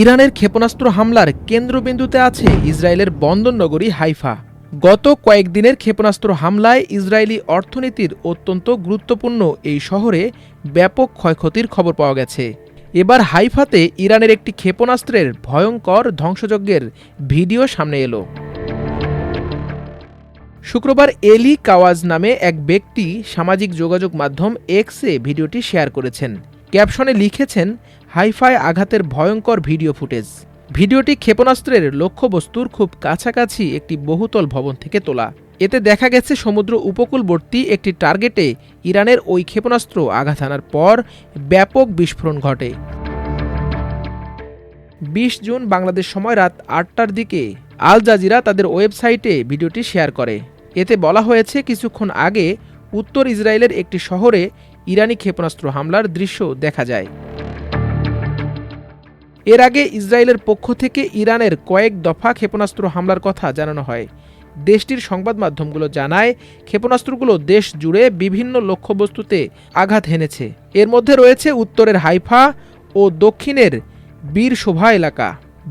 ইরানের ক্ষেপণাস্ত্র হামলার কেন্দ্রবিন্দুতে আছে ইসরায়েলের বন্দরনগরী হাইফা। গত কয়েকদিনের ক্ষেপণাস্ত্র হামলায় ইসরায়েলি অর্থনীতির অত্যন্ত গুরুত্বপূর্ণ এই শহরে ব্যাপক ক্ষয়ক্ষতির খবর পাওয়া গেছে। এবার হাইফাতে ইরানের একটি ক্ষেপণাস্ত্রের ভয়ঙ্কর ধ্বংসযজ্ঞের ভিডিও সামনে এলো। শুক্রবার এলি কাওয়াজ নামে এক ব্যক্তি সামাজিক যোগাযোগ মাধ্যম এক্সে ভিডিওটি শেয়ার করেছেন। ক্যাপশনে লিখেছেন হাইফায় আঘাতের ভয়ঙ্কর ভিডিও ফুটেজ। ভিডিওটি ক্ষেপণাস্ত্রের লক্ষ্যবস্তুর খুব কাছাকাছি একটি বহুতল ভবন থেকে তোলা। এতে দেখা গেছে সমুদ্র উপকূলবর্তী একটি টার্গেটে ইরানের ওই ক্ষেপণাস্ত্র আঘাত হানার পর ব্যাপক বিস্ফোরণ ঘটে। বিশ জুন বাংলাদেশ সময় রাত আটটার দিকে আল জাজিরা তাদের ওয়েবসাইটে ভিডিওটি শেয়ার করে। এতে বলা হয়েছে, কিছুক্ষণ আগে উত্তর ইসরায়েলের একটি শহরে ইরানি ক্ষেপণাস্ত্র হামলার দৃশ্য দেখা যায়। এর আগে ইসরায়েলের পক্ষ থেকে ইরানের কয়েক দফা ক্ষেপণাস্ত্র হামলার কথা জানানো হয়। দেশটির সংবাদ মাধ্যমগুলো জানায়, ক্ষেপণাস্ত্রগুলো দেশ জুড়ে বিভিন্ন লক্ষ্যবস্তুতে আঘাত হেনেছে। এর মধ্যে রয়েছে উত্তরের হাইফা ও দক্ষিণের বীর শোভা এলাকা।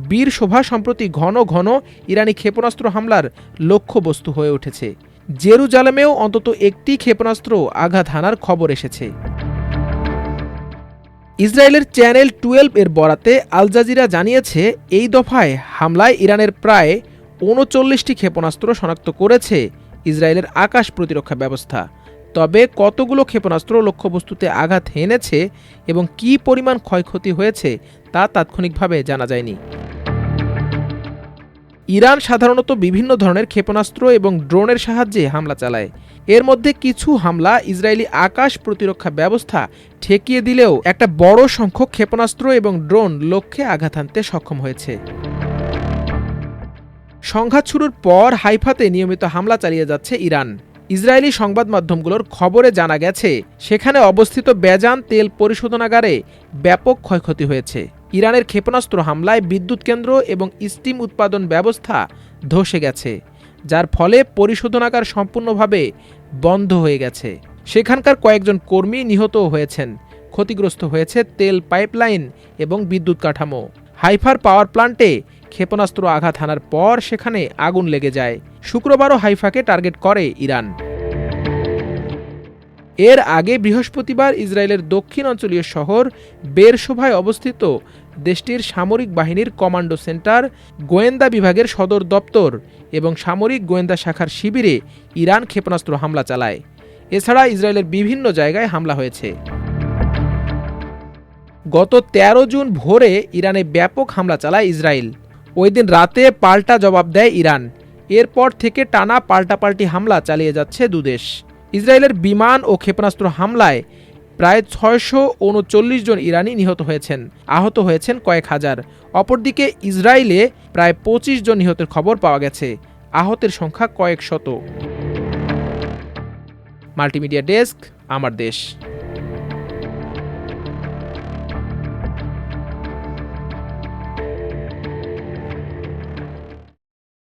বীর শোভা সম্প্রতি ঘন ঘন ইরানি ক্ষেপণাস্ত্র হামলার লক্ষ্যবস্তু হয়ে উঠেছে। জেরুজালেমেও অন্তত একটি ক্ষেপণাস্ত্র আঘাত হানার খবর এসেছে। ইসরায়েলের চ্যানেল টুয়েলভ এর বরাতে আল জাজিরা জানিয়েছে, এই দফায় হামলায় ইরানের প্রায় উনচল্লিশটি ক্ষেপণাস্ত্র শনাক্ত করেছে ইসরায়েলের আকাশ প্রতিরক্ষা ব্যবস্থা। তবে কতগুলো ক্ষেপণাস্ত্র লক্ষ্যবস্তুতে আঘাত হেনেছে এবং কী পরিমাণ ক্ষয়ক্ষতি হয়েছে তা তাৎক্ষণিকভাবে জানা যায়নি। ইরান সাধারণত বিভিন্ন ধরনের ক্ষেপণাস্ত্র এবং ড্রোনের সাহায্যে হামলা চালায়। এর মধ্যে কিছু হামলা ইসরায়েলি আকাশ প্রতিরক্ষা ব্যবস্থা ঠেকিয়ে দিলেও একটা বড় সংখ্যক ক্ষেপণাস্ত্র এবং ড্রোন লক্ষ্যে আঘাত হানতে সক্ষম হয়েছে। সংঘাত শুরুর পর হাইফাতে নিয়মিত হামলা চালিয়ে যাচ্ছে ইরান। ইসরায়েলি সংবাদ মাধ্যমগুলোর খবরে জানা গেছে, সেখানে অবস্থিত বেজান তেল পরিশোধনাগারে ব্যাপক ক্ষয়ক্ষতি হয়েছে। ইরানের ক্ষেপণাস্ত্র হামলায় বিদ্যুৎ কেন্দ্র এবং স্টিম উৎপাদন ব্যবস্থা ধসে গেছে, যার ফলে পরিশোধনাগার সম্পূর্ণভাবে বন্ধ হয়ে গেছে। সেখানকার কয়েকজন কর্মী নিহত হয়েছেন। ক্ষতিগ্রস্ত হয়েছে তেল পাইপলাইন এবং বিদ্যুৎ কাঠামো। হাইফার পাওয়ার প্লান্টে ক্ষেপণাস্ত্র আঘাত হানার পর সেখানে আগুন লেগে যায়। শুক্রবারও হাইফাকে টার্গেট করে ইরান। এর আগে বৃহস্পতিবার ইসরায়েলের দক্ষিণ অঞ্চলীয় শহর বেরশোভায় অবস্থিত দেশটির সামরিক বাহিনীর কমান্ডো সেন্টার গোয়েন্দা বিভাগের সদর দপ্তর এবং সামরিক গোয়েন্দা শাখার শিবিরে ইরান ক্ষেপণাস্ত্র হামলা চালায়। এছাড়া ইসরায়েলের বিভিন্ন জায়গায় হামলা হয়েছে। গত ১৩ জুন ভোরে ইরানে ব্যাপক হামলা চালায় ইসরায়েল। ওই দিন রাতে পাল্টা জবাব দেয় ইরান। এরপর থেকে টানা পাল্টাপাল্টি হামলা চালিয়ে যাচ্ছে দুদেশ। ইসরায়েলের বিমান ও ক্ষেপণাস্ত্র হামলায় প্রায় ছয়শো উনচল্লিশ জন ইরানি নিহত হয়েছেন, আহত হয়েছেন কয়েক হাজার। অপরদিকে ইসরায়েলে প্রায় পঁচিশ জন নিহতের খবর পাওয়া গেছে, আহতের সংখ্যা কয়েক শত। মাল্টিমিডিয়া ডেস্ক, আমার দেশ।